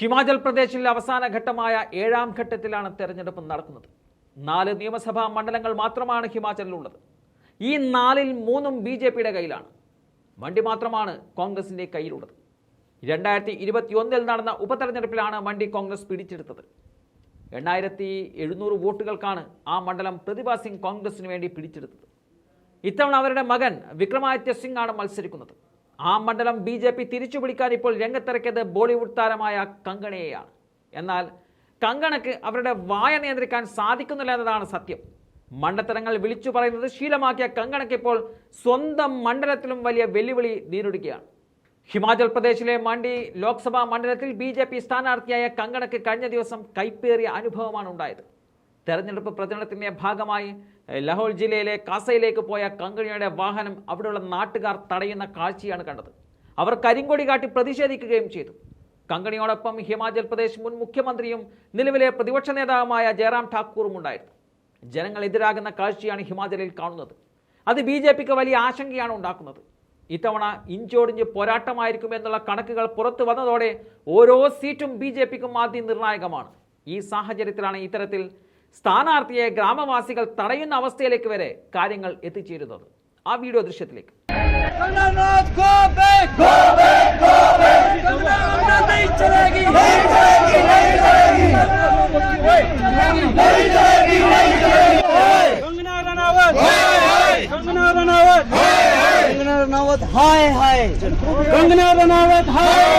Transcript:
ഹിമാചൽ പ്രദേശിൽ അവസാന ഘട്ടമായ ഏഴാം ഘട്ടത്തിലാണ് തെരഞ്ഞെടുപ്പ് നടക്കുന്നത്. നാല് നിയമസഭാ മണ്ഡലങ്ങൾ മാത്രമാണ് ഹിമാചലിലുള്ളത്. ഈ നാലിൽ മൂന്നും ബി ജെ പിയുടെ കയ്യിലാണ്. വണ്ടി മാത്രമാണ് കോൺഗ്രസിന്റെ കയ്യിലുള്ളത്. രണ്ടായിരത്തി ഇരുപത്തിയൊന്നിൽ നടന്ന ഉപതെരഞ്ഞെടുപ്പിലാണ് വണ്ടി കോൺഗ്രസ് പിടിച്ചെടുത്തത്. എണ്ണായിരത്തി എഴുന്നൂറ് വോട്ടുകൾക്കാണ് ആ മണ്ഡലം പ്രതിഭ സിംഗ് കോൺഗ്രസിന് വേണ്ടി പിടിച്ചെടുത്തത്. ഇത്തവണ അവരുടെ മകൻ വിക്രമാദിത്യ സിംഗ് ആണ് മത്സരിക്കുന്നത്. ആ മണ്ഡലം ബി ജെ പി തിരിച്ചുപിടിക്കാൻ ഇപ്പോൾ രംഗത്തിറക്കിയത് ബോളിവുഡ് താരമായ കങ്കണയെയാണ്. എന്നാൽ കങ്കണക്ക് അവരുടെ വായ നിയന്ത്രിക്കാൻ സാധിക്കുന്നില്ല എന്നതാണ് സത്യം. മണ്ടത്തരങ്ങൾ വിളിച്ചു പറയുന്നത് ശീലമാക്കിയ കങ്കണക്ക് ഇപ്പോൾ സ്വന്തം മണ്ഡലത്തിലും വലിയ വെല്ലുവിളി നേരിടുകയാണ്. ഹിമാചൽ പ്രദേശിലെ മണ്ഡി ലോക്സഭാ മണ്ഡലത്തിൽ ബി ജെ പി സ്ഥാനാർത്ഥിയായ കങ്കണക്ക് കഴിഞ്ഞ ദിവസം കൈപ്പേറിയ അനുഭവമാണ് ഉണ്ടായത്. തെരഞ്ഞെടുപ്പ് പ്രചരണത്തിന്റെ ഭാഗമായി ലഹോൾ ജില്ലയിലെ കാസയിലേക്ക് പോയ കങ്കണിയുടെ വാഹനം അവിടെയുള്ള നാട്ടുകാർ തടയുന്ന കാഴ്ചയാണ് കണ്ടത്. അവർ കരിങ്കൊടി കാട്ടി പ്രതിഷേധിക്കുകയും ചെയ്തു. കങ്കണിയോടൊപ്പം ഹിമാചൽ പ്രദേശ് മുൻ മുഖ്യമന്ത്രിയും നിലവിലെ പ്രതിപക്ഷ നേതാവുമായ ജയറാം ഠാക്കൂറും ഉണ്ടായിരുന്നു. ജനങ്ങൾ എതിരാകുന്ന കാഴ്ചയാണ് ഹിമാചലിൽ കാണുന്നത്. അത് ബി ജെ പിക്ക് വലിയ ആശങ്കയാണ് ഉണ്ടാക്കുന്നത്. ഇത്തവണ ഇഞ്ചോടിഞ്ച് പോരാട്ടമായിരിക്കും എന്നുള്ള കണക്കുകൾ പുറത്തു വന്നതോടെ ഓരോ സീറ്റും ബി ജെ പിക്കും ആദ്യം നിർണായകമാണ്. ഈ സാഹചര്യത്തിലാണ് ഇത്തരത്തിൽ സ്ഥാനാർത്ഥിയെ ഗ്രാമവാസികൾ തടയുന്ന അവസ്ഥയിലേക്ക് വരെ കാര്യങ്ങൾ എത്തിച്ചേരുന്നത് ആ video ദൃശ്യത്തിലേക്ക് Kamal Nath go back go back go back Kamal Nath नहीं चलेगी नहीं चलेगी नहीं चलेगी नहीं चलेगी नहीं चलेगी कंगना रनावत कंगना रनावत कंगना रनावत हाय हाय कंगना रनावत हाय हाय हाय हाय